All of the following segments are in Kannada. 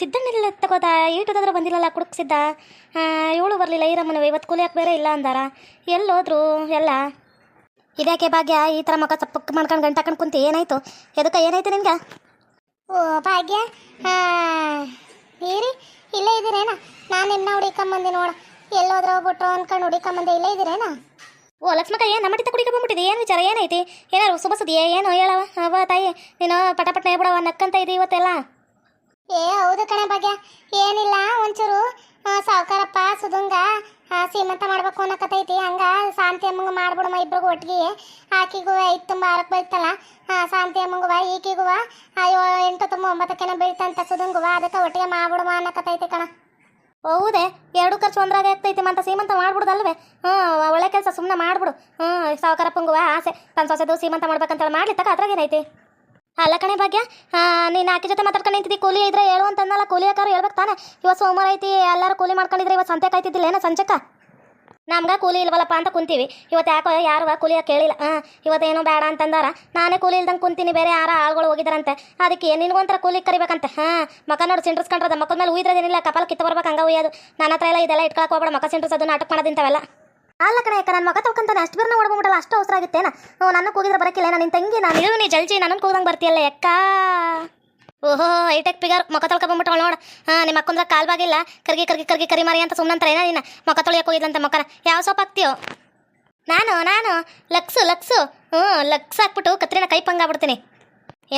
ಸಿದ್ದಣ್ಣಿಲ್ಲ ತಗೋದ ಏಟದಾದ್ರೂ ಬಂದಿಲ್ಲಲ್ಲ ಸಿದ್ದ ಇವಳು ಬರಲಿಲ್ಲ ಈರಮ್ಮನವ ಇವತ್ತು ಕೂಲಿಯಾಕ ಬೇರೆ ಇಲ್ಲ ಅಂದಾರ. ಎಲ್ಲೋದ್ರು ಎಲ್ಲ. ಇದ್ಯಾಕೆ ಭಾಗ್ಯ ಈ ಥರ ಮಕ್ಕ ಸಪ್ಪಕ್ಕೆ ಮಾಡ್ಕೊಂಡು ಗಂಟೆ ಹಾಕೊಂಡು ಕುಂತಿ ಏನಾಯ್ತು? ಎದಕ್ಕೆ ಏನಾಯ್ತು ನಿನ್ಗೆ? ಓ ಭಾಗ್ಯ ಏರಿ ಇಲ್ಲೇ ಇದ್ದೀರೇನ? ನಾನು ಇನ್ನ ಹುಡಿಕೊಂಬಂದೆ ನೋಡ ಎಲ್ಲೋದ್ರ ಹೋಗ್ಬಿಟ್ರು ಅನ್ಕೊಂಡು ಹುಡಿಕೊಂಬಂದೆ ಇಲ್ಲೇ ಇದ್ದೀರೇನ? ಓ ಲಕ್ಷ್ಮಕ್ಕ ಏನು ನಮ್ಮ ಮಟ್ಟಿ ಕುಡಿಕ ಬಂದ್ಬಿಟ್ಟಿದೆ? ಏನು ವಿಚಾರ ಏನೈತಿ? ಏನಾರು ಸುಬ ಸುದ್ದಿ ಏನು ಹೇಳವ? ಅವ ತಾಯಿ ನೀನು ಪಟ ಪಟ್ನ ಹೇಳ್ಬಿಡವ ನಕ್ಕಂತ ಇದೆ ಇವತ್ತೆಲ್ಲ. ಏ, ಹೌದು ಕಣ ಭಾಗ್ಯ. ಏನಿಲ್ಲ, ಒಂಚೂರು ಸಾವುಕಾರಪ್ಪ ಸುದುಂಗ ಸೀಮಂತ ಮಾಡ್ಬೇಕು ಅನ್ನಕತೈತಿ ಹಂಗ ಶಾಂತಿ ಅಮ್ಮಂಗ ಮಾಡ್ಬಿಡಮ್ಮ ಇಬ್ರಿಗೂ ಒಟ್ಟಿಗೆ. ಆಕಿಗೂ ಐದು ತುಂಬ ಆರಕ್ಕೆ ಬೀಳ್ತಲ್ಲ. ಶಾಂತಿ ಅಮ್ಮಂಗುವ ಈಕಿಗುವ ಎಂಟು ತುಂಬ ಒಂಬತ್ತಕ್ಕೆನ ಬೀಳ್ತಂತ ಸುದುಂಗುವ ಅದಕ್ಕೆ ಒಟ್ಟಿಗೆ ಮಾಡ್ಬಿಡಮ್ಮ ಅನ್ನಕತೈತಿ ಕಣ. ಹೌದೇ, ಎರಡು ಖರ್ಚು ಒಂದ್ರಾಗ ಆಗ್ತೈತಿ ಮಂತ ಸೀಮಂತ ಮಾಡ್ಬಿಡುದಲ್ವೇ? ಹ್ಞೂ, ಒಳ್ಳೆ ಕೆಲಸ ಸುಮ್ಮನೆ ಮಾಡ್ಬಿಡು. ಹ್ಞೂ ಸಾವುಕಾರಪ್ಪಂಗುವ ಆಸೆ. ತನ್ನ ಸೊಸೆದು ಸೀಮಂತ ಮಾಡ್ಬೇಕಂತೇಳಿ ಮಾಡ್ಲಿ ತಕ ಅದ್ರಾಗ ಏನೈತಿ ಅಲ್ಲ ಕಣೆ ಭಾಗ್ಯ ನೀನು ಆಕೆ ಜೊತೆ ಮಾತಾಡ್ಕೊಂಡು ನಿಂತಿದ್ದಿ, ಕೂಲಿ ಇದ್ರೆ ಹೇಳು ಅಂತಂದಲ್ಲ, ಕೂಲಿ ಹಾಕಾರು ಹೇಳ್ಬೇಕು ತಾನೆ. ಇವತ್ತು ಸೋಮವಾರ ಐತಿ, ಎಲ್ಲರೂ ಕೂಲಿ ಮಾಡ್ಕೊಂಡಿದ್ರೆ ಇವತ್ತು ಸಂತೆ ಕಾಯ್ತಿದ್ದಿಲ್ಲ, ಏನೋ ಸಂಚಕ್ಕ? ನಮ್ಗೆ ಕೂಲಿ ಇಲ್ವಲ್ಲಪ್ಪ ಅಂತ ಕುಂತೀವಿ. ಇವತ್ತು ಯಾಕೋ ಯಾರು ಕೂಲಿ ಕೇಳಿಲ್ಲ ಹಾಂ ಇವತ್ತೇನೋ ಬೇಡ ಅಂತಂದಾರ. ನಾನೇ ಕೂಲಿ ಇಲ್ದಂಗೆ ಕುಂತೀನಿ, ಬೇರೆ ಯಾರ ಆಳ್ಗಳು ಹೋಗಿದಾರಂತೆ. ಅದಕ್ಕೆ ನಿನಗೊಂಥರ ಕೂಲಿ ಕರಿಬೇಕಂತೆ, ಹಾಂ. ಮಕ ನೋಡಿ ಸಿಂಡ್ರಸ್ಕೊಂಡ್ರದ ಮಕ್ಕದ ಮೇಲೆ ಉಯ್ದ್ರದೇನಿಲ್ಲ ಕಪಾಲ ಕಿತ್ತ ಬರ್ಬೇಕು, ಹಂಗೆ ಉಯ್ಯೋದು. ನನ್ನ ಹತ್ರ ಎಲ್ಲ ಇದೆಲ್ಲ ಇಟ್ಕೊಳಕ್ಕೆ ಹೋಗ್ಬೇಡ, ಮಕ ಸಿಂಡ್ರಸೋದು ನಾಟಕ ಮಾಡೋದಿಂತವೆಲ್ಲ ಅಲ್ಲ ಕಣ, ಯಾಕೆ? ನನ್ನ ಮಗ ತಗೊಂತಾನೆ ಅಷ್ಟು ಬೇರೆ ಓಡ್ಬಿಡಲ್ಲ ಅಷ್ಟು ಅವಸರ ಆಗುತ್ತೇನ ನನ್ನ ಕೂಗಿದ್ರೆ ಬರಕಿಲ್ಲ ನಿನ್ನ ತಂಗಿ ನಾನು ಇಳು ನೀ ಜಲ್ಜಿ ನನ್ನ ಕೂದಂಗೆ ಬರ್ತೀಯಲ್ಲ ಎಕ್ಕ ಓಹೋ ಐಟೆಕ್ ಪಿಗರ್, ಮೊಕ ತೊಳ್ಕೊಂಬಿಟ್ಟು ನೋಡು. ಹಾಂ, ನಿಮ್ಮ ಅಕ್ಕಂದ್ರ ಕಾಲ್ ಬಾಗಿಲ್ಲ ಕರ್ಗಿ ಕರ್ಗಿ ಕರ್ಗಿ, ಕರಿ ಮಾರಿ ಅಂತ ಸುಮ್ಮನಂತಾರೆ ಏನ ನಿನ್ನ? ಮೊಕ ತೊಳಿಯಕ್ಕೆ ಹೋಗಿದ್ಲಂತ ಮಕ್ಕನ ಯಾವ ಸೋಪ್ ಹಾಕ್ತೀಯೋ? ನಾನು ನಾನು? Lux Lux? ಹ್ಞೂ, ಲಕ್ಸ್ ಹಾಕ್ಬಿಟ್ಟು ಕತ್ರಿನ ಕೈಪ್ ಹಂಗಾಗ್ಬಿಡ್ತೀನಿ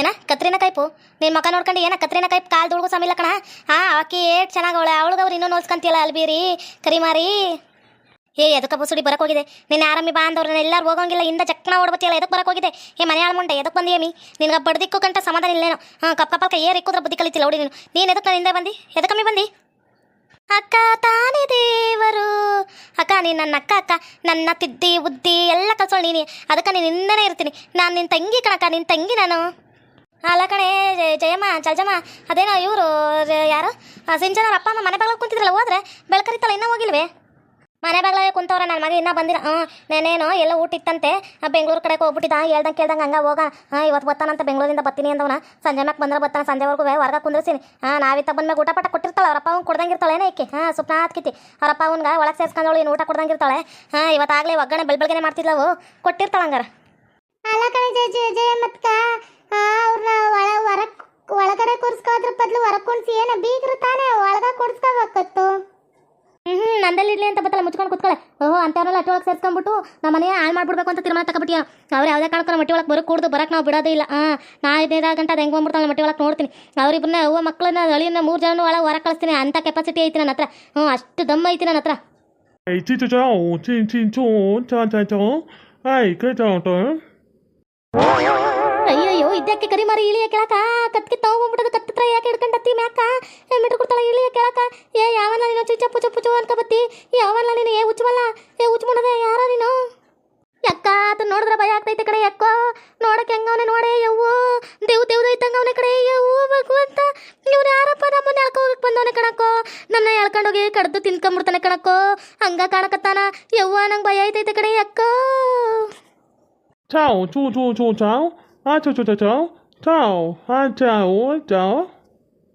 ಏನ? ಕತ್ರಿನ ಕೈಪು? ನಿನ್ನ ಮಕ ನೋಡ್ಕೊಂಡು ಏನ ಕತ್ರಿನ ಕೈಪ್ ಕಾಲು ದುಡ್ಗು ಸಮಿಲ್ಲ ಕಣ? ಹಾಂ ಆಕಿ ಏಟ್ ಚೆನ್ನಾಗಿ ಅವಳೆ. ಅವಳಿಗೆ ಅವ್ರು ಇನ್ನೂ ನೋಡ್ಸ್ಕೊಂತೀಯಲ್ಲ ಅಲ್ಬೀರಿ ಕರಿಮಾರಿ ಏ ಎದಕ್ಕೆ ಬಸುಡಿ ಬರಕ್ ಹೋಗಿದೆ? ನಿನ್ನ ಆರಾಮಿ ಬಾ ಅಂದವ್ರನ್ನ ಎಲ್ಲರೂ ಹೋಗೋಂಗಿಲ್ಲ, ಇಂದ ಚಕ್ನ ಓಡಬತ್ತಿಲ್ಲ ಎದಕ್ಕೆ ಬರಕ್ ಹೋಗಿದೆ? ಏ ಮನೆ ಮುಂಡೆ ಎದಕ್ಕೆ ಬಂದಿ ಏಮಿ ನಿನ್ಗೆ ಬಡ್ದಿಕ್ಕು ಕಂಟ ಸಮಾಧಾನ ಇಲ್ಲೇನೋ? ಹಾಂ, ಕಪ್ಪ ಕಪ್ಪಲ್ಕ ಏರ್ ಇಕ್ಕಿದ್ರೆ ಬುದ್ಧಿ ಕಲಿತಿಲ್ಲ ನೋಡಿ ನೀನು. ನೀನು ಎದಕ್ಕೆ ನಿಂದೆ ಹಿಂದೆ ಬಂದಿ? ಎದಕ್ಕಮ್ಮಿ ಬಂದಿ? ಅಕ್ಕ ತಾನೇ ದೇವರು. ಅಕ್ಕ, ನೀನು ನನ್ನ ಅಕ್ಕ ಅಕ್ಕ. ನನ್ನ ತಿದ್ದಿ, ಬುದ್ಧಿ ಎಲ್ಲ ಕಲ್ಸೋಳು ನೀನು. ಅದಕ್ಕೆ ನೀನು ಹಿಂದೆನೇ ಇರ್ತೀನಿ. ನಾನು ನಿನ್ನ ತಂಗಿ ಕಣಕ್ಕ ನಿನ್ನ ತಂಗಿ ನಾನು. ಅಲ್ಲ ಕಣೆ ಜಯಮ್ಮ ಚಲ್ಜಮ್ಮ ಅದೇನೋ ಇವರು, ಯಾರು? ಸಿಂಚನವ್ರ ಅಪ್ಪ ಅಮ್ಮ ಮನೆ ಬಾಗಿಲು ಕುಂತಿದ್ರಲ್ಲ, ಹೋದ್ರೆ ಬೆಳಕರಿತಲ್ಲ ಇನ್ನೂ ಹೋಗಿಲ್ವೇ? ಮನೆ ಬಾಗ್ಲಾಗೆ ಕುಂತವ್ರ ನನ್ನ ಮಗ ಇನ್ನೂ ಬಂದಿರ ಹಾಂ ನೆನೇನೋ ಎಲ್ಲ ಊಟ ಇತ್ತಂತೆ. ಬೆಂಗಳೂರು ಕಡೆಗೆ ಹೋಗ್ಬಿಟ್ಟಿದ್ದ. ಹೇಳ್ದಂಗೆ ಕೇಳ್ದಂಗೆ ಹಂಗೆ ಹೋಗ. ಹಾಂ ಇವತ್ತು ಬತ್ತಾನಂತ ಬೆಂಗಳೂರಿಂದ ಬತ್ತೀನಿ ಅಂದವನ. ಸಂಜೆ ಮ್ಯಾಕ್ ಬಂದ್ರೆ ಬರ್ತಾನೆ. ಸಂಜೆವರೆಗೂ ಹೊರಗೆ ಕುಂದ್ರಿಸಿನಿ ಹಾಂ, ನಾವಿತ್ತ ಬಂದ್ಮೇಲೆ ಊಟ ಪಟ ಕೊಟ್ಟಿರ್ತಾಳೆ. ಅವರಪ್ಪ ಅವ್ನು ಕೊಡ್ದಂಗಿರ್ತಾಳೆ ಏನೇ ಈಕೆ. ಹಾಂ, ಸುಪ್ನ ಹಾಕಿತಿ ಅವರಪ್ಪ ಅವ್ನ್ಗೆ ಒಳಗೆ ಸೇರ್ಸ್ಕೊಂಡವಳು ಏನು ಊಟ ಕೊಡ್ದಂಗೆ ಇರ್ತಾಳೆ. ಹಾಂ, ಇವತ್ತಾಗಲೇ ಒಗ್ಗರಣೆ ಬೆಳ್ ಮಾಡ್ತಿದ್ಲವು. ಕೊಟ್ಟಿರ್ತಾಳೆ ಹಂಗಾರ. ಅಲ್ಲ ಕಣೆ, ಜಯ ಜಯ ಜಯಮ್ಮತ್ಕ ಅವ್ರನ್ನ ಒಳ, ಹೊರಕ್, ಒಳಗಡೆ ಕೂರಿಸ್ಕೋದ್ರ ಬದಲು ಹೊರಗೆ ಕುಣಿಸಿ ಏನ ಬೀಗರು ತಾನೇ, ಒಳಗೆ ಕೂಡ್ಸ್ಕೋಬೇಕತ್ತು ಇರಲಿ ಅಂತ ಬತ್ತಲ್ಲ, ಮುಚ್ಕೊಂಡು ಕುತ್ಕೊಳ್ಳೆ ಓಹೋ, ಅಂತವ್ರಲ್ಲ ಅಟ್ಟೊಳಗೆ ಸೇರ್ಸ್ಕೊಂಡ್ಬಿಟ್ಟು ನಮ್ಮ ಮನೆಯ ಹಾಳು ಮಾಡ್ಬಿಡ್ಬೇಕು ಅಂತ ತೀರ್ಮಾನ ತಗೊಬಿಟ್ಟಿಯ ಅವ್ರು ಯಾವುದೇ ಕಾರಣಕ್ಕೂ ಮಟ್ಟಿ ಒಳಗೆ ಬರೋ ಕೂಡ್ದು ಬರಕ್ಕೆ ನಾವು ಬಿಡೋದಿಲ್ಲ ಹಾಂ ನಾ ಐದೈದಾಗ ಗಂಟೆ ಅದು ಹೆಂಗೆ ಬಂದ್ಬಿಡ್ತಾಳೆ ಮಟ್ಟಿ ಒಳಗೆ ನೋಡ್ತೀನಿ. ಅವ್ರಿಬ್ಬರನ್ನ ಅವ್ವ ಮಕ್ಕಳನ್ನ ಅಳಿಯನ್ನ ಮೂರು ಜನ ಒಳಗೆ ಹೊರ ಕಳಿಸ್ತೀನಿ. ಅಂತ ಕೆಪಾಸಿಟಿ ಐತಿ ನನ್ನ ಹತ್ರ. ಹ್ಞೂ ಅಷ್ಟು ದಮ್ಮ ಐತಿ ನನ್ನ ಹತ್ರ. ಚೀಚು ಚೋ ಚಿನ್ ಚಿನ್ ಚೋ ಚಾ ಚಾ ಚೋ ಐ ಕೈ ಚಾ ಅಯ್ಯಯ್ಯೋ, ಇದ್ಯಾಕೆ ಕರಿ ಮಾರಿ ಇಳಿಯ ಕೇಳಕ? ಕತ್ಕಿ ತಗೊಂಡ್ಬಿಡೋದು ಕತ್ತಿತ್ರ ಯಾಕೆ ಹಿಡ್ಕೊಂಡತ್ತಿ ಮ್ಯಾಕ? ಮೆಟ್ರು ಕೊಡ್ತಾಳ ಇಳಿಯ ಕೇಳಕ? ಏ ಯಾವಲ್ಲ ನೀನು ಚುಚ್ಚ, ಪುಚ್ಚ, ಪುಚ್ಚು ಅನ್ಕೊಬತ್ತಿ? ಯಾವಲ್ಲ ನೀನು? ಏ ಉಚ್ಚಮಲ್ಲ ಏ ಉಚ್ಚಮಣದೆ ಯಾರ ನೀನು? ಯಕ್ಕ, ಆತ ನೋಡಿದ್ರೆ ಭಯ ಆಗ್ತೈತೆ ಕಡೆ ಯಾಕೋ ನೋಡಕ್ಕೆ ಹೆಂಗವನೆ ನೋಡೇ, ಯವ್ವು. ದೇವ್ ದೇವ್ದ ಐತಂಗ ಅವನ ಕಡೆ, ಯವ್ವು, ಭಗವಂತ. ಇವ್ರು ಯಾರಪ್ಪ? ನಮ್ಮನ್ನ ಎಳ್ಕೊ ಹೋಗಕ್ಕೆ ಬಂದವನೆ ಕಣಕ್ಕೋ. ನನ್ನ ಎಳ್ಕೊಂಡೋಗಿ ಕಡ್ದು ತಿನ್ಕೊಂಬಿಡ್ತಾನೆ ಕಣಕ್ಕೋ. ಹಂಗ ಕಾಣಕತ್ತಾನ. ಯವ್ವ, ನಂಗೆ ಭಯ ಐತೈತೆ ಕಡೆ, ಯಕ್ಕ. ಚಾವು, ಚೂ ಚೂ ಚೂ, ಚಾವು. ஆச்சோ சோச்சோ சாவ். ஆச்சாவோ சாவ்.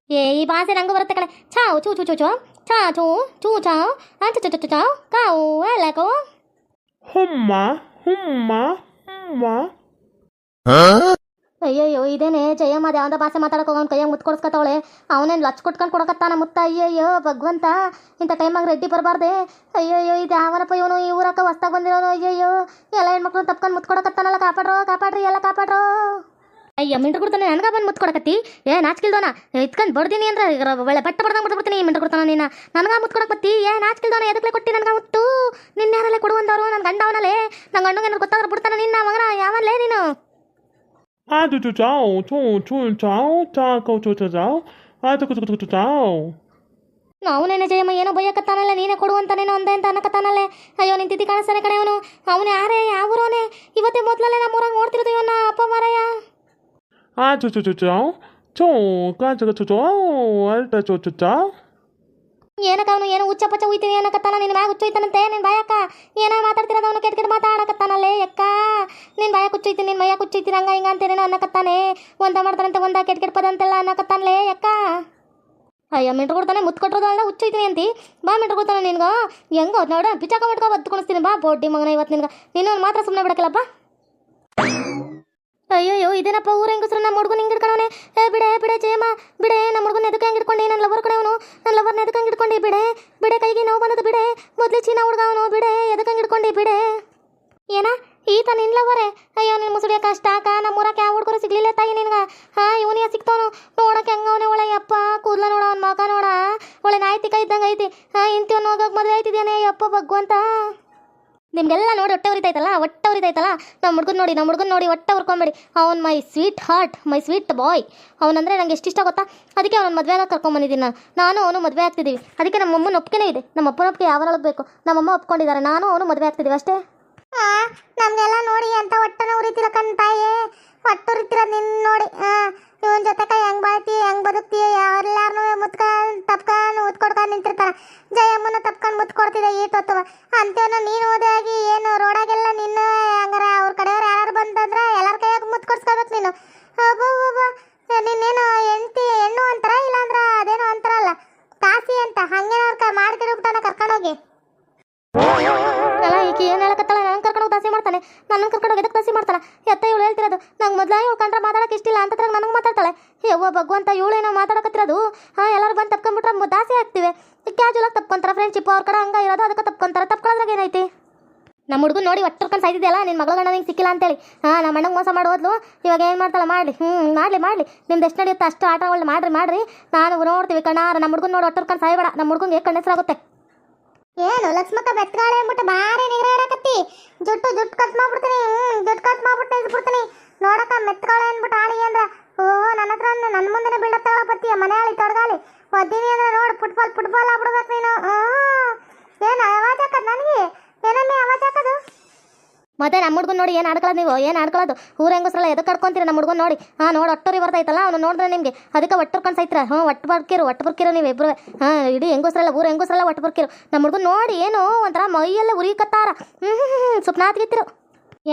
ஏய் பாச రంగు வரத்தக்கல சாவ் சூ சூ சூ சூ. சா சூ சூ சாவ். ஆச்சோ சோச்சோ சாவ் காவ் அலகோ ஹும்மா ஹும்மா ஹும்மா. ಅಯ್ಯಯ್ಯೋ, ಇದೇನೆ? ಜಯಮ್ಮ ಯಾವ್ದೋ ಭಾಷೆ ಮಾತಾಡಕ್ಕೆ ಹೋಗೋನ್ ಕೈಯಾಗ ಮುತ್ತು ಕೊಡ್ಸ್ಕೊತಾವಳೆ. ಅವನೇನು ಲಚ್ ಕೊಟ್ಕೊಂಡು ಕೊಡಕತ್ತಾನ ಮುತ್ತ? ಅಯ್ಯಯ್ಯೋ, ಭಗವಂತ, ಇಂಥ ಟೈಮಾಗ ರೆಡ್ಡಿ ಬರಬಾರ್ದೆ. ಅಯ್ಯಯ್ಯೋ ಇದು ಯಾವನಪ್ಪ ಇವನು, ಈ ಊರಕ್ಕ ಹೊಸ್ದಾಗ ಬಂದಿರೋನು. ಅಯ್ಯಯ್ಯೋ, ಎಲ್ಲ ಹೆಣ್ಮಕ್ಳು ತಪ್ಕೊಂಡು ಮುತ್ತು ಕೊಡಕತ್ತಾನಲ್ಲ, ಕಾಪಾಡ್ರೋ, ಕಾಪಾಡ್ರಿ, ಎಲ್ಲ ಕಾಪಾಡ್ರೋ. ಅಯ್ಯ, ಮಿಂಟ್ ಕೊಡ್ತಾನೆ, ನನಗೆ ಬಂದು ಮುತ್ತು ಏ ಏ, ನಾಚ್ಕಿಲ್ದೋನ? ಇತ್ಕೊಂಡು ಬಡ್ದೀನಿ ಅಂದ್ರೆ ಒಳ್ಳೆ ಬಟ್ಟೆ ಬಡ್ದಂಗೆ ಬಿಟ್ಬಿಡ್ತೀನಿ ಮಿಂಟ್ ಕೊಡ್ತಾನ ನೀನು. ನನಗೆ ಮುತ್ತು ಬತ್ತಿ? ಏ, ನಾಚ್ಕಿಲ್ದೋನ ಎದಕ್ಕೆ ಕೊಟ್ಟಿ ನನಗೆ ಮುತ್ತು? ನಿನ್ನ ಯಾರಲ್ಲೇ ಕೊಡುವಂದವರು ನನ್ನ ಗಂಡ ಅವನಲ್ಲೇ. ನನ್ನ ಗಂಡಗೆ ಗೊತ್ತಾದ್ರೆ ಬಿಡ್ತಾನೆ ನಿನ್ನ ಮಗನ ಯಾವಲ್ಲೇ ನೀನು? Ado to tau, tu tu tau, ta ko tu tu tau, ado tu tu tu tau. ನಾವು ನೆನೆ ಜಯಮ್ಮ ಏನೋ ಬೈಯಕತ್ತಾನಲ್ಲ ನೀನೇ ಕೊಡು ಅಂತಾನೇನೋ ಅಂದೆ ಅಂತ ಅನ್ನಕತ್ತಾನಲ್ಲ ಅಯ್ಯೋ ನಿನ್ ತಿಥಿ ಕಾಣಿಸ್ತಾನೆ ಕಡೆ ಅವನು ಅವನು ಯಾರೇ ಯಾವೂರೋನೆ ಇವತ್ತೇ ಮೊದಲಲ್ಲೇ ನಮ್ಮ ಊರಾಗ ನೋಡ್ತಿರೋದು ಇವನ ಅಪ್ಪ ಮಾರಯ್ಯ ಆ ಚು ಚು ಚು ಚು ಚು ಕಾಚು ಚು ಚು ಅಲ್ಟ ಚು ಚು ಚು ಏನಕ್ಕ ಅವನು ಏನೋ ಉಚ್ಚ ಪಚ್ಚ ಉಯ್ತೀನಿ ಏನಕತ್ತಾನ ನಿನ್ನ ಮ್ಯಾಗ ಹುಚ್ಚೋಯ್ತಾನಂತೆ ನಿನ್ ಬಾಯಕ್ಕ ಏನೋ ಮಾತಾಡ್ತಿರೋದು ಅವನು? ಕೆಟ್ಟ ಕೆಟ್ಟ ಮಾತಾಡಕತ್ತಾನಲ್ಲೇ ಯಕ್ಕ ನಿನ್ ಬಾಯ ಹುಚ್ಚೊಯ್ತೀನಿ ನಿನ್ ಮೈಯ ಹುಚ್ಚೊಯ್ತೀನಿ ಹಂಗ ಹಿಂಗ ಅಂತೇನೇನೋ ಅನ್ನಕತ್ತಾನೆ? ಒಂದ ಮಾಡ್ತಾನಂತೆ, ಒಂದ ಕೆಟ್ಟ ಕೆಟ್ಟ ಪದ ಅಂತೆಲ್ಲ ಅನ್ನಕತ್ತಾನಲೇ ಅಕ್ಕ? ಅಯ್ಯ ಮಿಂಟ್ರು ಕೊಡ್ತಾನೆ ಮುತ್ತು ಕೊಟ್ಟರೋದಲ್ಲ ಹುಚ್ಚೋಯ್ತೀನಿ ಅಂತಿ. ಬಾ ಮಿಂಟ್ರು ಕೊಡ್ತಾನೆ ನಿನ್ಗ. ಹೆಂಗೋ, ನೋಡ ಪಿಚಾಕ ಮಟ್ಕ ಬದ್ದು ಕುಣಿಸ್ತೀನಿ. ಬಾ ಬೋಟಿ ಮಗನ ಇವತ್ತು ನಿನ್ಗೆ. ನಿನ್ನ ಮಾತ್ರ ಸುಮ್ಮನೆ ಬಿಡಕಲ್ಲಪ್ಪ ಅಯ್ಯಯ್ಯೋ, ಇದೇನಪ್ಪ ಊರ ಹೆಂಗಸ್ರು, ನಮ್ಮ ಹುಡುಗನ ಹಿಂಗೆ ಹಿಡ್ಕೊಂಡವನೆ ಏ, ಬಿಡೆ ಬಿಡೆ ಜಯಮ್ಮ ಬಿಡೆ ನಮ್ಮ ಹುಡುಗನ ಎದಕ್ಕೆ ಹೆಂಗೆ ಹಿಡ್ಕೊಂಡೆ ನನ್ನ ಲವರ್ ಕಡೆ ಅವನು ನನ್ನ ಲವರ್ನ ಎದಕ್ಕೆ ಹಂಗೆ ಹಿಡ್ಕೊಂಡೆ ಬಿಡೆ ಬಿಡೆ ಕೈಗೆ ನೋವು ಬಂದದ ಬಿಡೆ ಮೊದಲೇ ಚೀನಾ ಹುಡುಗ ಅವನು ಬಿಡೆ ಎದಕ್ಕೆ ಹಂಗೆ ಹಿಡ್ಕೊಂಡೆ ಬಿಡೆ ಏನ ಈತ ನಿನ್ ಲವರೇ ಅಯ್ಯೋ ನಿನ್ ಮುಸುಡಿಯ ಕಷ್ಟ ಅಕ್ಕ ನಮ್ಮ ಊರಕ್ಕೆ ಯಾವ ಹುಡುಗರು ಸಿಗ್ಲಿಲ್ಲ ತಾಯಿ ನಿನ್ಗ ಹಾ ಇವನಿಯ ಸಿಕ್ತವನು ನೋಡಕ್ಕೆ ಹೆಂಗವನೆ ಒಳ್ಳೆ ಯಪ್ಪ ಕೂದ್ಲ ನೋಡ ಅವ್ನ ಮಗ ನೋಡ ನಾಯ್ತಿಕ ಇದ್ದಂಗೆ ಐತಿ. ಹಾ ಇಂತಿವನ್ ಹೋಗಕ್ ಮದುವೆ ಆಯ್ತಿದ್ದೇನೆ ಅಪ್ಪ ಭಗವಂತ. ನಿಮ್ಗೆಲ್ಲ ನೋಡಿ ಹೊಟ್ಟೆ ಉರಿತೈತಲ್ಲ ಹೊಟ್ಟೆ ಉರಿತೈತಲ್ಲ? ನಮ್ಮ ಹುಡ್ಗನ್ ನೋಡಿ ನಮ್ಮ ಹುಡ್ಗನ್ ನೋಡಿ ಹೊಟ್ಟೆ ಉರ್ಕೊಂಬೇಡಿ. ಅವ್ನು my sweetheart, my sweet boy. ಅವನಂದ್ರೆ ನಂಗೆ ಇಷ್ಟ ಗೊತ್ತಾ? ಅದಕ್ಕೆ ಅವ್ನ ಮದುವೆ ಆಗ ಕರ್ಕೊಂಬಂದಿದ್ದೀನಿ ನಾನು. ನಾನು ಅವನು ಮದುವೆ ಆಗ್ತಿದ್ದೀವಿ. ಅದಕ್ಕೆ ನಮ್ಮ ಅಮ್ಮನ ಒಪ್ಪಿಗೆನೇ ಇದೆ. ನಮ್ಮ ಅಪ್ಪನ ಒಪ್ಪಿಗೆ ಯಾವಾಗ ಬೇಕು? ನಮ್ಮಮ್ಮ ಒಪ್ಕೊಂಡಿದ್ದಾರೆ. ನಾನು ಅವನು ಮದುವೆ ಆಗ್ತಿದ್ದೀವಿ ಅಷ್ಟೇ. ನಮ್ಗೆಲ್ಲ ನೋಡಿ ಅಂತ ಹೊಟ್ಟೆನ ಉರಿತಿರ ಕಣ್ತಾಯೇ ಹೊಟ್ಟೆ ಉರಿತಿರ ನಿನ್ ನೋಡಿ. ಆ ಇವನ್ ಜೊತೆಕ ಹೆಂಗ್ ಬಾಳ್ತಿ, ಹೆಂಗ್ ಬದುಕ್ತಿ, ಎಲ್ಲಾರನು ಮುತ್ಕೊಂಡ್ ತಪ್ಕೊಂಡ್ ಉತ್ಕೊಡ್ಕೊಂಡ್ ನಿಂತಿರ್ತಾರ. ಜಯಮ್ಮನ ತಪ್ಕೊಂಡ್ ಮುತ್ ಕೊಡ್ತಿದ್ದೆ ಈ ತತ್ವ. ಅಂತೇನ ನೀನ್ ಓದಾಗಿ ಏನು ರೋಡಾಗೆಲ್ಲ ನಿನ್ನ ಹಂಗಾರ, ಅವ್ರ ಕಡೆಯವ್ರು ಯಾರು ಬಂದಂದ್ರ ಯವ್ವ ಭಗವಂತ ಇವಳೇನೋ ಮಾತಾಡಕತ್ತಿರೋದು ಹಾಂ, ಎಲ್ಲರೂ ಬಂದು ತಪ್ಕೊಂಡ್ಬಿಟ್ರೆ ದಾಸಿ ಆಗ್ತಿವೆ. ಕ್ಯಾಜುಲಾಗಿ ತಪ್ಕೊಂತಾರೆ ಫ್ರೆಂಡ್ಶಿಪ್ ಅವ್ರ ಕಡೆ ಹಂಗೆ ಇರೋದು, ಅದಕ್ಕೆ ತಪ್ಕೊಂತಾರೆ. ತಪ್ಕೊಳ್ಳೋದ್ರಾಗ ಏನೈತಿ? ನಮ್ಮ ಹುಡುಗು ನೋಡಿ ಒಟ್ಟರ್ಕೊಂಡು ಸಾಯ್ತಿದ್ಯಲ್ಲ ನಿನ್ನ ಮಗಳ ಗಂಡ ನಿಂಗೆ ಸಿಕ್ಕಿಲ್ಲ ಅಂತೇಳಿ. ಹಾಂ, ನಮ್ಮ ಅಣ್ಣಗೆ ಮೋಸ ಮಾಡೋದ್ಲು ಇವಾಗ ಏನು ಮಾಡ್ತಾಳೆ ಮಾಡಲಿ. ಹ್ಞೂ ಮಾಡಲಿ ಮಾಡಲಿ. ನಿಮ್ದು ಎಷ್ಟು ನಡೆಯುತ್ತೆ ಅಷ್ಟು ಆಟಗಳು ಮಾಡಿರಿ ಮಾಡಿರಿ. ನಾನು ನೋಡ್ತೀವಿ ಕಣ್ಣಾರ, ನಮ್ಮ ಹುಡುಗನ್ ನೋಡಿ ಒಟ್ಟರ್ಕೊಂಡು ಸಾಯ್ಬೇಡ. ನಮ್ಮ ಹುಡುಗಂಗೆ ಕಣ್ಣೆಸರಾಗುತ್ತೆ? ಏನು, ಲಕ್ಷ್ಮಕ್ಕ ಬೆತ್ತಗಾಳೆ ಅಂದ್ಬಿಟ್ಟು ಭಾರಿ ನಿಗ್ರಾಡಕತ್ತಿ ಜುಟ್ಟು ಜುಟ್ಟು ಕಟ್ ಮಾಡ್ಬಿಡ್ತೀನಿ ಹ್ಞೂ ಜುಟ್ಟು ಕಟ್ ಮಾಡ್ಬಿಟ್ಟು ಇದ್ಬಿಡ್ತೀನಿ ನೋಡಕ್ಕ ಮೆತ್ತಗಾಳೆ ಅಂದ್ಬಿಟ್ಟು ಆಳಿಗೆ ಅಂದ್ರ ಓ, ನನ್ನ ಹತ್ರ ನನ್ನ ಮುಂದೆ ಬೀಳತ್ತಾಳ ಬತ್ತೀಯ ಮನೆ ಆಳಿ ತೊಡಗಾಲಿ ಒದ್ದೀನಿ ಅಂದ್ರೆ ನೋಡು ಫುಟ್ಬಾಲ್ ಫುಟ್ಬಾಲ್ ಆಗ್ಬಿಡ್ಬೇಕು ನೀನು. ಏನು ಅವಾಜ್ ಹಾಕದ್ ನನಗೆ? ಏನಮ್ಮಿ ಅವಾಜ್ ಹಾಕೋದು? ಮತ್ತೆ ನಮ್ಮ ಹುಡುಗನ್ ನೋಡಿ ಏನು ಆಡ್ಕೊಳ್ಳೋದು ನೀವು? ಏನು ಆಡ್ಕೊಳ್ಳೋದು? ಊರ ಹೆಂಗಸ್ರಲ್ಲ ಎದಕ್ಕೆ ಕಡ್ಕೊಂತೀರಿ ನಮ್ಮ ಹುಡುಗನ್ ನೋಡಿ? ಹಾಂ ನೋಡಿ, ಒಟ್ಟರಿ ಬರ್ತೈತಲ್ಲ, ಅವ್ನು ನೋಡಿದ್ರೆ ನಿಮಗೆ. ಅದಕ್ಕೆ ಒಟ್ಟರ್ಕೊಂಡು ಸೈತ್ರ. ಹ್ಞೂ ಒಟ್ಟು ಬರ್ಕಿರು ಒಟ್ಟು ಬರ್ಕಿರು ನೀವು ಇಬ್ಬರು ಹಾಂ, ಇಡೀ ಹೆಂಗಸ್ರಲ್ಲ, ಊರ ಹೆಂಗಸ್ರಲ್ಲ ಒಟ್ಟು ಬರ್ಕಿರು. ನಮ್ಮ ಹುಡುಗನ್ ನೋಡಿ ಏನು ಒಂಥರ ಮೈಯೆಲ್ಲ ಉರಿಕತ್ತಾರ ಹ್ಞೂ ಹ್ಞೂ ಹ್ಞೂ ಸುಪ್ನಾತ್ಗಿತ್ತಿರು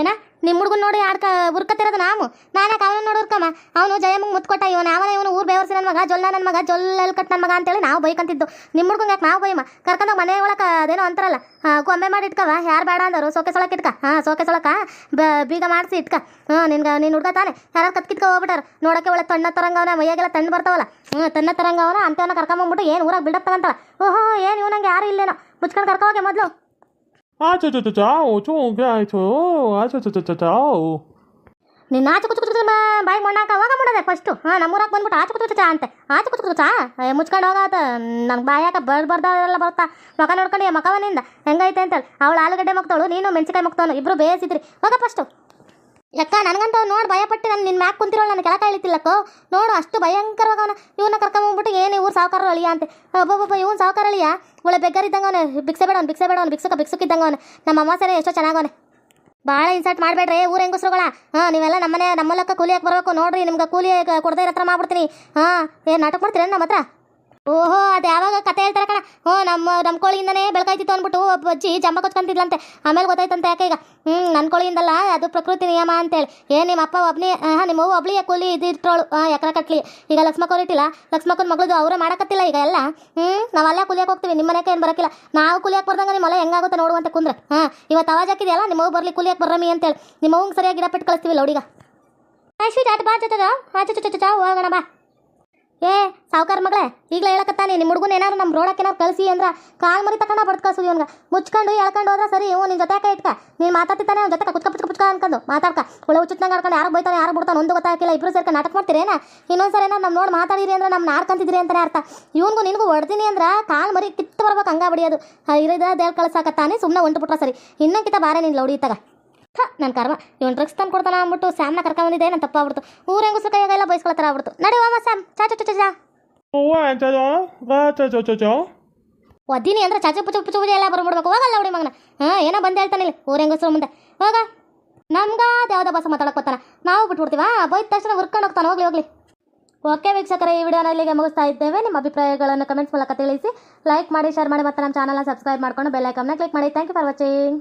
ಏನ? ನಿಮ್ಮ ಹುಡುಗನ್ ನೋಡಿ ಆಡ್ಕ ಉರ್ಕತಿರೋದು ನಾವು? ನಾನಕ್ಕೆ ಅವನ ನೋಡಿ ಉರ್ಕಮ್ಮ ಅವನು ಜಯಮ್ಮಂಗೆ ಮುತ್ಕೊಟ್ಟ ಇವನು, ಅವನ ಇವನು ಊರು ಬೇವರ್ಸಿ ನನ್ನ ಮಗ ಜೊಲ್ಲ ನನ್ನ ಮಗ ಜೊಲ್ಲಲ್ ಕಟ್ ನನ್ನ ಮಗ ಅಂತೇಳಿ ನಾವು ಬೈಕಂತಿದ್ದು. ನಿಮ್ಮ ಹುಡುಗಂಗೆ ಯಾಕೆ ನಾವು ಬೈಮ ಕರ್ಕೊಂಡೋಗಿ ಮನೆ ಒಳಗೆ ಅದೇನೋ ಅಂತಾರಲ್ಲ ಕೊಂಬೆ ಮಾಡಿ ಇಟ್ಕವ? ಯಾರು ಬೇಡ ಅಂದರು? ಸೋಕೆ ಸೊಳಕ್ಕೆ ಇಟ್ಕ? ಹಾಂ, ಸೋಕೆ ಸೊಳಕ? ಬೀಗ ಮಾಡಿಸಿ ಇಟ್ಕ? ಹ್ಞೂ ನಿನ್ಗೆ, ನೀನು ಹುಡುಗ ತಾನೆ? ಯಾರು ಕತ್ಕಿತ್ಕೊ ಹೋಗ್ಬಿಟ್ಟಾರ. ನೋಡೋಕೆ ಒಳ್ಳೆ ತಣ್ಣ ತರಂಗವನ ಮೈಯಾಗೆಲ್ಲ ತಣ್ಣ ಬರ್ತಾವಲ್ಲ. ಹ್ಞೂ ತಣ್ಣ ತರಂಗವನ ಅಂತವನ್ನ ಕರ್ಕೊಂಬಂದ್ಬಿಟ್ಟು ಏನು ಊರಾಗ ಬಿಲ್ಡಪ್ ಅಂತಾರ ಓಹೋ, ಏನು ಇವನಂಗೆ ಯಾರು ಇಲ್ಲೇನೋ? ಮುಚ್ಕೊಂಡು ಕರ್ಕೋಗೆ ಮೊದಲು. ಆಚು ಚು ಚು ಚಾವು ಚೂ ಆಯ್ತು ಆಚು ಚು ಚು ಚು ಚಾವು ನಿನ್ನ ಆಚೆ ಕುಚು ಕುಚು ಬಾಯಿ ಮಣ್ಣಾಕ ಅವಾಗ ಮಾಡೋದೆ ಫಸ್ಟು ಹಾಂ ನಮ್ಮೂರಾಗ ಬಂದ್ಬಿಟ್ಟು ಆಚೆ ಕುಚು ಚಾ ಅಂತೆ ಆಚೆ ಕುಚು ಕುಚು ಚಾ ಏ, ಮುಚ್ಕೊಂಡು ಹೋಗಾತ ನನಗೆ ಬಾಯಾಕ ಬರ್ದು ಬರ್ದೆಲ್ಲ ಬರ್ತಾ ಮಕ ನೋಡ್ಕೊಂಡು ಏ ಮಕವನಿಂದ ಹೆಂಗೈತೆ ಅಂತೇಳಿ ಅವಳು ಆಲೂಗಡ್ಡೆ ಮಕ್ತವಳು ನೀನು ಮೆಣಸಿಕಾಯಿ ಮಕ್ತವನು ಇಬ್ರು ಬೇಯಿಸಿದ್ರಿ ಹೋಗ ಫಸ್ಟು ಯಾಕ, ನನಗಂತ ನೋಡಿ ಭಯಪಟ್ಟು ನಾನು ನಿನ್ನ ಮ್ಯಾಕ್ ಕುಂತಿರೋ ನನ್ನ ಕೆಳಕ ಇಳಿತಿಲ್ಲಕ್ಕೋ ನೋಡು, ಅಷ್ಟು ಭಯಂಕರವಾಗ ಅವನ ಇವನ್ನ ಕರ್ಕೊಂಬಂದ್ಬಿಟ್ಟು ಏನು ಇವ್ರು ಸಾವುಕಾರ ಅಳಿಯ? ಅಂತ. ಒಬ್ಬೊಬ್ಬ ಇವ್ನು ಸಾವುಕಾರ ಅಳಿಯ? ಒಳ್ಳೆ ಬೆಗ್ಗರಿದ್ದಂಗೆ ಅವನು ಭಿಕ್ಷೆ ಬೇಡ ಅವ್ನು ಬೇಡ ಅವ್ನು ಭಿಕ್ಷಕ ಭಿಕ್ಷಕಿದ್ದಂಗೆ ಅವನು ನಮ್ಮ ಅಮ್ಮ ಎಷ್ಟೋ ಚೆನ್ನಾಗವನೆ. ಭಾಳ ಇನ್ಸರ್ಟ್ ಮಾಡಬೇಡ್ರಿ, ಊರ ಹೆಂಗಸ್ರುಗಳ. ಹಾಂ, ನೀವೆಲ್ಲ ನಮ್ಮನೆ ನಮ್ಮ ಕೂಲಿ ಕೂಲಿಯಾಗಿ ಬರಬೇಕು. ನೋಡ್ರಿ, ನಿಮ್ಗೆ ಕೂಲಿ ಕೊಡದೇ ಹತ್ರ ಮಾಡ್ಬಿಡ್ತೀನಿ. ಹಾಂ, ಏನು ನಾಟಕ ಮಾಡ್ತೀರೇನು ನಮ್ಮ ಹತ್ರ ಓಹೋ, ಅದು ಯಾವಾಗ ಕತೆ ಹೇಳ್ತಾರೆ ಕಣ. ಹ್ಞೂ ನಮ್ಮ ನಮ್ಮ ಕೋಳಿಯಿಂದನೇ ಬೆಳಕಾಯ್ತಿತ್ತು ಅಂದ್ಬಿಟ್ಟು ಒಬ್ಬ ಅಜ್ಜಿ ಜಂಬ ಕೊಚ್ಕೊಂತಿದ್ಲಂತೆ ಆಮೇಲೆ ಗೊತ್ತಾಯ್ತಂತೆ ಯಾಕೆ ಈಗ? ಹ್ಞೂ ನನ್ನ ಕೋಳಿಯಿಂದಲ್ಲ, ಅದು ಪ್ರಕೃತಿ ನಿಯಮ ಅಂತೇಳಿ. ಏನು ನಿಮ್ಮ ಅಪ್ಪ ಒಬ್ಬನೇ ಹಾಂ, ನಿಮ್ಮ ಅವ್ವ ಒಬ್ಳಿಯ ಕೂಲಿ ಇದಿಟ್ಟೋಳು ಹಾಂ ಯಾಕರ ಕಟ್ಲಿ. ಈಗ ಲಕ್ಷ್ಮಕ್ಕ ಇಟ್ಟಿಲ್ಲ. ಲಕ್ಷ್ಮಕ್ಕನ ಮಗಳದು ಅವರೇ ಮಾಡಕತ್ತಿಲ್ಲ ಈಗ ಎಲ್ಲ. ಹ್ಞೂ ನಾವೆಲ್ಲ ಕೂಲಿಯಕ್ಕೆ ಹೋಗ್ತೀವಿ. ನಿಮ್ಮ ಮನೆಗೆ ಏನು ಬರೋಕ್ಕಿಲ್ಲ ನಾವು ಕೂಲಿಯಕ್ಕೆ ಬರ್ದಂಗೆ ನಿಮ್ಮ ಹೊಲ ಹೆಂಗಾಗುತ್ತೆ ಅಂತ ಕುಂದ್ರೆ. ಹಾಂ ಇವತ್ತು ಅವಾಜ್ ಹಾಕಿದೆಯಲ್ಲ, ನಿಮ್ಮ ಅವ್ವ ಬರಲಿ ಕೂಲಿಯಕ್ಕೆ ಬರ್ರಮಿ ಅಂತೇಳಿ. ನಿಮ್ಮ ಅವ್ಗೆ ಸರಿಯಾಗಿ ಗಿಡ ಬಿಟ್ಟು ಕಳಿಸ್ತೀವಿ ಲೌಡಿಗ ಆಯ್ತು ಆಟ ಬಾ ಚಟ ಆ ಚಾ ಚಾ ಚಾ, ಹೋಗೋಣ, ಬಾ. ಏ ಸಾವುಕಾರ ಮಗಳೇ, ಈಗಲೇ ಹೇಳಕತ್ತಾನೆ ನಿಮ್ಮ ಹುಡುಗನ ಏನಾರು ನಮ್ಮ ರೋಡಕ್ಕೆ ಏನಾರು ಕಳಿಸಿ ಅಂದ್ರೆ ಕಾಲ್ ಮರಿ ತಕೊಂಡ ಬಡ್ದು ಕಳ್ಸು ಇವನ್ಗೆ ಮುಚ್ಕೊಂಡು ಎಳ್ಕೊಂಡು ಹೋದ್ರೆ ಸರಿ ಇವ್ ನಿನ್ನ ಜೊತೆ ಇಟ್ಕ? ನೀನು ಮಾತಾಡ್ತಾನೆ ಅವ್ನ ಜೊತೆ ಕುಚ್ಕ ಪುಚ್ಕ ಪುಚ್ಕ ಅನ್ಕೊಂಡು ಮಾತಾಡ್ಕ. ಒಳ್ಳೆ ಉಚಿತಂಗೆ ಆಡ್ಕೊಂಡು ಯಾರು ಬೈತಾನೆ, ಯಾರು ಬಿಡ್ತಾನೆ, ಒಂದು ಗೊತ್ತಾಗಿಲ್ಲ ಇಬ್ಬರು ಸೇರ್ಕೊಂಡು ನಾಟಕ ಮಾಡ್ತೀರೇನ ಇನ್ನೊಂದ್ಸರಿ ಏನ ನಮ್ಮ ನೋಡಿ ಮಾತಾಡಿರಿ ಅಂದ್ರೆ ನಮ್ಮ ನಾಡ್ಕಂತಿದ್ರಿ ಅಂತಾನೆ ಅರ್ಥ. ಇವನ್ಗೂ ನಿನಗೂ ಹೊಡ್ತೀನಿ ಅಂದ್ರೆ ಕಾಲ್ ಮರಿ ಕಿತ್ತು ಬರ್ಬೇಕು ಹಂಗ ಬಡಿಯೋದು ಇರದ ದೇವ್ ಕಳ್ಸಾಕತ್ತಾನೆ ಸುಮ್ಮನೆ ಹೊಂಟು ಸರಿ. ಇನ್ನೊಂಕಿತ ಬಾರೆ ನಿನ್ನ ಲೌಡಿ ಇತ್ತಾಗ. ಥ ನನ್ನ ಕರ್ಮ. ಇವನು ಡ್ರಗ್ಸ್ ತಂದು ಕೊಡ್ತಾನ ಅಂದ್ಬಿಟ್ಟು ಸ್ಯಾಮ್ನ ಕರ್ಕೊಂಬಂದಿದ್ದೆ ನಾನು ತಪ್ಪಾಗ್ಬಿಡ್ತು. ಊರ ಹೆಂಗಸ್ರ ಕೈಯಾಗೆಲ್ಲ ಬಯಸ್ಕೊಳ್ತಾರ ಆಗ್ಬಿಡ್ತು. ನಡೆಯುವ ಸ್ಯಾಮ್, ಚಾ ಚಾ ಚಾ ಚಾ. ಓ ಆಚು ಆಚು ಚು ಚು ಚು ಒದ್ದೀನಿ ಅಂದ್ರೆ ಚಾಚು ಪುಚು ಪುಚು ಪುಜು ಎಲ್ಲ ಬರ್ಬಿಡ್ಬೇಕು. ಹೋಗಲ್ಲ ನೋಡಿ ಮಗನ? ಹಾಂ, ಏನೋ ಬಂದು ಹೇಳ್ತಾನೆ ಇಲ್ಲಿ, ಊರ ಹೆಂಗಸ್ರು ಮುಂದೆ. ಹೋಗ. ನಮ್ಗೆ ದೇವದ ಬಸ್ ಮಾತಾಡಕ್ ಬರ್ತಾನ. ನಾವು ಬಿಟ್ಬಿಡ್ತೀವ? ಬೈದ ತಕ್ಷಣ ಹುರ್ಕೊಂಡು ಹೋಗ್ತಾನೆ. ಹೋಗ್ಲಿ ಹೋಗ್ಲಿ. ಓಕೆ ವೀಕ್ಷಕರೇ, ಈ ವಿಡಿಯೋನ ಇಲ್ಲಿಗೆ ಮುಗಿಸ್ತಾ ಇದ್ದೇವೆ. ನಿಮ್ಮ ಅಭಿಪ್ರಾಯಗಳನ್ನು ಕಮೆಂಟ್ಸ್ ಮೂಲಕ ತಿಳಿಸಿ ಲೈಕ್ ಮಾಡಿ ಶೇರ್ ಮಾಡಿ ಮತ್ತು ನಮ್ಮ ಚಾನಲ್ನ ಸಬ್ಸ್ಕ್ರೈಬ್ ಮಾಡ್ಕೊಂಡು ಬೆಲ್ ಐಕನ್ನ ಕ್ಲಿಕ್ ಮಾಡಿ. Thank you for watching